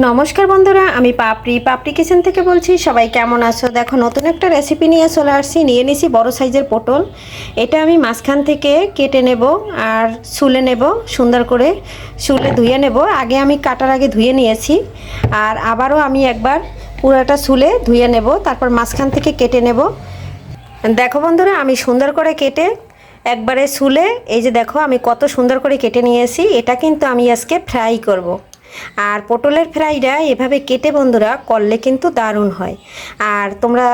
নমস্কার বন্ধুরা, আমি পাপড়ি। পাপড়ি কিচেন থেকে বলছি, সবাই কেমন আছো? দেখো, নতুন একটা রেসিপি নিয়ে চলে আসছি। নিয়ে নিছি বড় সাইজের পটল। এটা আমি মাঝখান থেকে কেটে নেব আর শুলে নেব, সুন্দর করে শুলে ধুয়ে নেব। আগে আমি কাটার আগে ধুয়ে নিয়েছি আর আবারও আমি একবার পুরোটা শুলে ধুয়ে নেব, তারপর মাঝখান থেকে কেটে নেব। দেখো বন্ধুরা, আমি সুন্দর করে কেটে একবারে শুলে এই যে দেখো, আমি কত সুন্দর করে কেটে নিয়েছি। এটা কিন্তু আমি আজকে ফ্রাই করব। আর পটলের ফ্রাইটা এভাবে কেটে বন্ধুরা করলে কিন্তু দারুণ হয়। আর তোমরা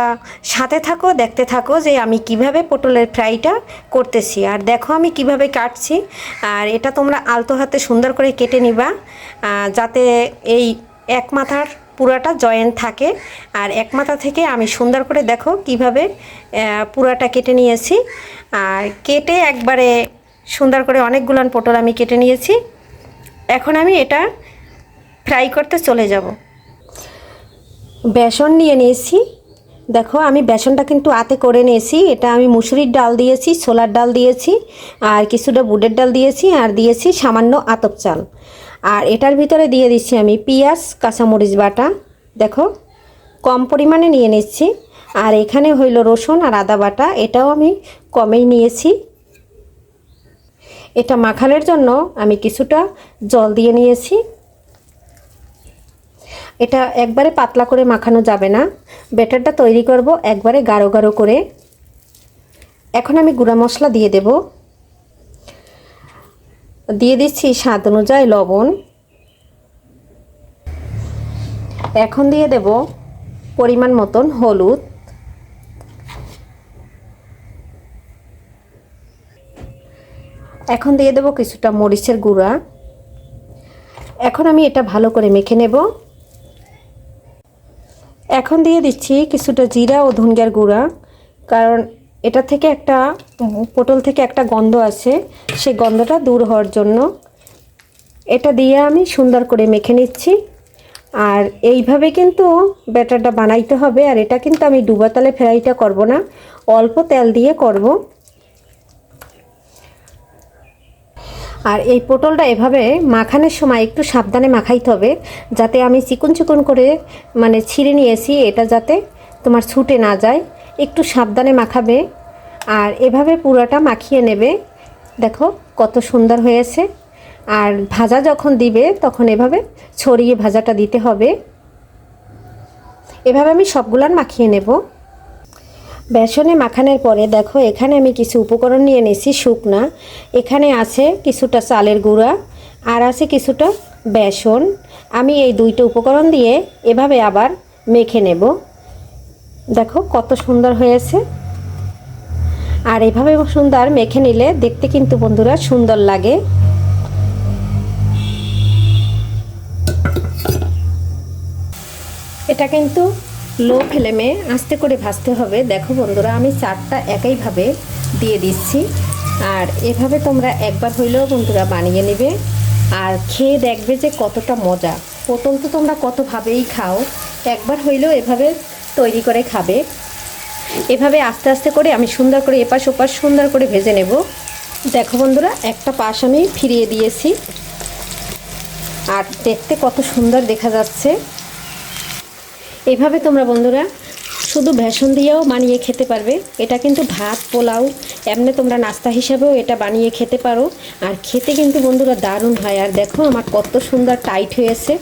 সাথে থাকো, দেখতে থাকো যে আমি কীভাবে পটলের ফ্রাইটা করতেছি। আর দেখো আমি কীভাবে কাটছি। আর এটা তোমরা আলতো হাতে সুন্দর করে কেটে নিবা যাতে এই এক মাথার পুরাটা জয়েন্ট থাকে। আর এক মাথা থেকে আমি সুন্দর করে দেখো কীভাবে পুরাটা কেটে নিয়েছি। আর কেটে একবারে সুন্দর করে অনেকগুলান পটল আমি কেটে নিয়েছি। এখন আমি এটা ফ্রাই করতে চলে যাব। বেসন নিয়ে নিয়েছি। দেখো, আমি বেসনটা কিন্তু আতে করে নিয়েছি। এটা আমি মুসুরির ডাল দিয়েছি, ছোলার ডাল দিয়েছি, আর কিছুটা বুটের ডাল দিয়েছি, আর দিয়েছি সামান্য আতপ চাল। আর এটার ভিতরে দিয়ে দিচ্ছি আমি পেঁয়াজ, কাঁচামরিচ বাটা। দেখো, কম পরিমাণে নিয়ে নিচ্ছি। আর এখানে হইল রসুন আর আদা বাটা। এটাও আমি কমেই নিয়েছি। এটা মাখানোর জন্য আমি কিছুটা জল দিয়ে নিয়েছি। এটা একবারে পাতলা করে মাখানো যাবে না। ব্যাটারটা তৈরি করব একবারে গাঢ় গাঢ় করে। এখন আমি গুঁড়া মশলা দিয়ে দেব। দিয়ে দিচ্ছি স্বাদ অনুযায়ী লবণ। এখন দিয়ে দেব পরিমাণ মতন হলুদ। এখন দিয়ে দেব কিছুটা মরিচের গুঁড়া। এখন আমি এটা ভালো করে মেখে নেব। এখন দিয়ে দিচ্ছি কিছুটা জিরা ও ধনিয়ার গুঁড়া, কারণ এটা থেকে একটা পটল থেকে একটা গন্ধ আছে, সেই গন্ধটা দূর হওয়ার জন্য। এটা দিয়ে আমি সুন্দর করে মেখে নিচ্ছি। আর এইভাবে কিন্তু ব্যাটারটা বানাইতে হবে, আর এটা কিন্তু আমি ডুবা তালে ফ্রাইটা করব না, অল্প তেল দিয়ে করব। আর এই পটলটা এভাবে মাখানোর সময় একটু সাবধানে মাখাইতে হবে, যাতে আমি চিকন চিকন করে মানে ছিঁড়ে নিয়েছি, এটা যাতে তোমার ছুটে না যায়। একটু সাবধানে মাখাবে আর এভাবে পুরাটা মাখিয়ে নেবে। দেখো কত সুন্দর হয়েছে। আর ভাজা যখন দিবে, তখন এভাবে ছড়িয়ে ভাজাটা দিতে হবে। এভাবে আমি সবগুলান মাখিয়ে নেব। বেসনে মাখানোর পরে দেখো, এখানে আমি কিছু উপকরণ নিয়ে নিয়েছি, শুকনা। এখানে আছে কিছুটা চালের গুঁড়া আর আছে কিছুটা বেসন। আমি এই দুইটা উপকরণ দিয়ে এভাবে আবার মেখে নেব। দেখো কত সুন্দর হয়েছে। আর এভাবে সুন্দর মেখে নিলে দেখতে কিন্তু বন্ধুরা সুন্দর লাগে। এটা কিন্তু লো ফ্লেমে আস্তে করে ভাজতে হবে। দেখো বন্ধুরা, আমি চারটা একইভাবে দিয়ে দিচ্ছি। আর এভাবে তোমরা একবার হইলেও বন্ধুরা বানিয়ে নেবে। আর খেয়ে দেখবে যে কতটা মজা। প্রথম তো তোমরা কতভাবেই খাও, একবার হইলেও এভাবে তৈরি করে খাবে। এভাবে আস্তে আস্তে করে আমি সুন্দর করে এপাশ ওপাশ সুন্দর করে ভেজে নেব। দেখো বন্ধুরা, একটা পাশ আমি ফিরিয়ে দিয়েছি। আর দেখতে কত সুন্দর দেখা যাচ্ছে। এভাবে তোমরা বন্ধুরা শুধু বেসন দিয়েও বানিয়ে খেতে পারবে। এটা কিন্তু ভাত, পোলাও, এমনি তোমরা নাস্তা হিসাবেও এটা বানিয়ে খেতে পারো। আর খেতে কিন্তু বন্ধুরা দারুণ হয়। আর দেখো আমার কত সুন্দর টাইট হয়েছে।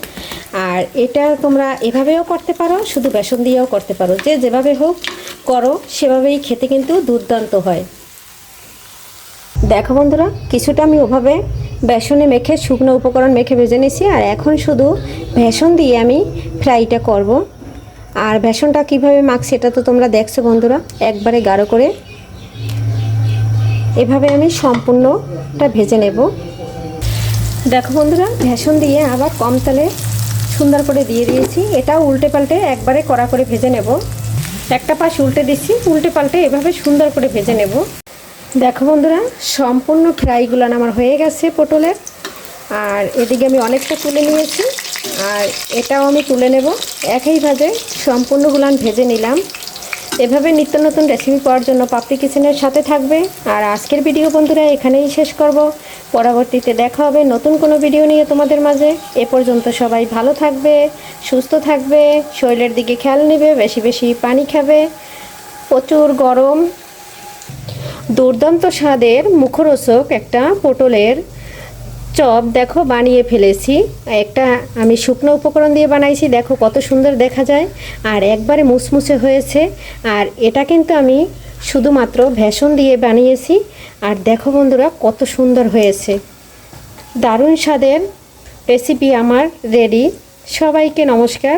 আর এটা তোমরা এভাবেও করতে পারো, শুধু বেসন দিয়েও করতে পারো। যে যেভাবে হোক করো, সেভাবেই খেতে কিন্তু দুর্দান্ত হয়। দেখো বন্ধুরা, কিছুটা আমি ওভাবে বেসনে মেখে শুকনো উপকরণ মেখে ভেজে নিয়েছি। আর এখন শুধু বেসন দিয়ে আমি ফ্রাইটা করব। আর বেসনটা কীভাবে মাখছি এটা তো তোমরা দেখছ বন্ধুরা, একবারে গাঢ় করে। এভাবে আমি সম্পূর্ণটা ভেজে নেব। দেখো বন্ধুরা, বেসন দিয়ে আবার কম তেলে সুন্দর করে দিয়ে দিয়েছি। এটা উল্টে পাল্টে একবারে কড়া করে ভেজে নেব। একটা পাশ উল্টে দিচ্ছি, উল্টে পাল্টে এভাবে সুন্দর করে ভেজে নেব। দেখো বন্ধুরা, সম্পূর্ণ ফ্রাইগুলো আমার হয়ে গেছে পটলের। আর এদিকে আমি অনেকটা তুলে নিয়েছি। আর এটাও আমি তুলে নেব। একই ভাজে সম্পূর্ণগুলান ভেজে নিলাম। এভাবে নিত্য নতুন রেসিপি পাওয়ার জন্য পাপড়ি কিচেনের সাথে থাকবে। আর আজকের ভিডিও বন্ধুরা এখানেই শেষ করব। পরবর্তীতে দেখা হবে নতুন কোনো ভিডিও নিয়ে তোমাদের মাঝে। এ পর্যন্ত সবাই ভালো থাকবে, সুস্থ থাকবে, শরীরের দিকে খেয়াল নেবে, বেশি বেশি পানি খাবে। প্রচুর গরম। দুর্দান্ত স্বাদের মুখরোচক একটা পটলের চপ দেখো বানিয়ে ফেলেছি। একটা আমি শুকনো উপকরণ দিয়ে বানাইছি, দেখো কত সুন্দর দেখা যায়। আর একবারে মুসমুসে হয়েছে। আর এটা কিন্তু আমি শুধুমাত্র ভেষণ দিয়ে বানিয়েছি। আর দেখো বন্ধুরা, কত সুন্দর হয়েছে। দারুণ স্বাদের রেসিপি আমার রেডি সবাইকে নমস্কার।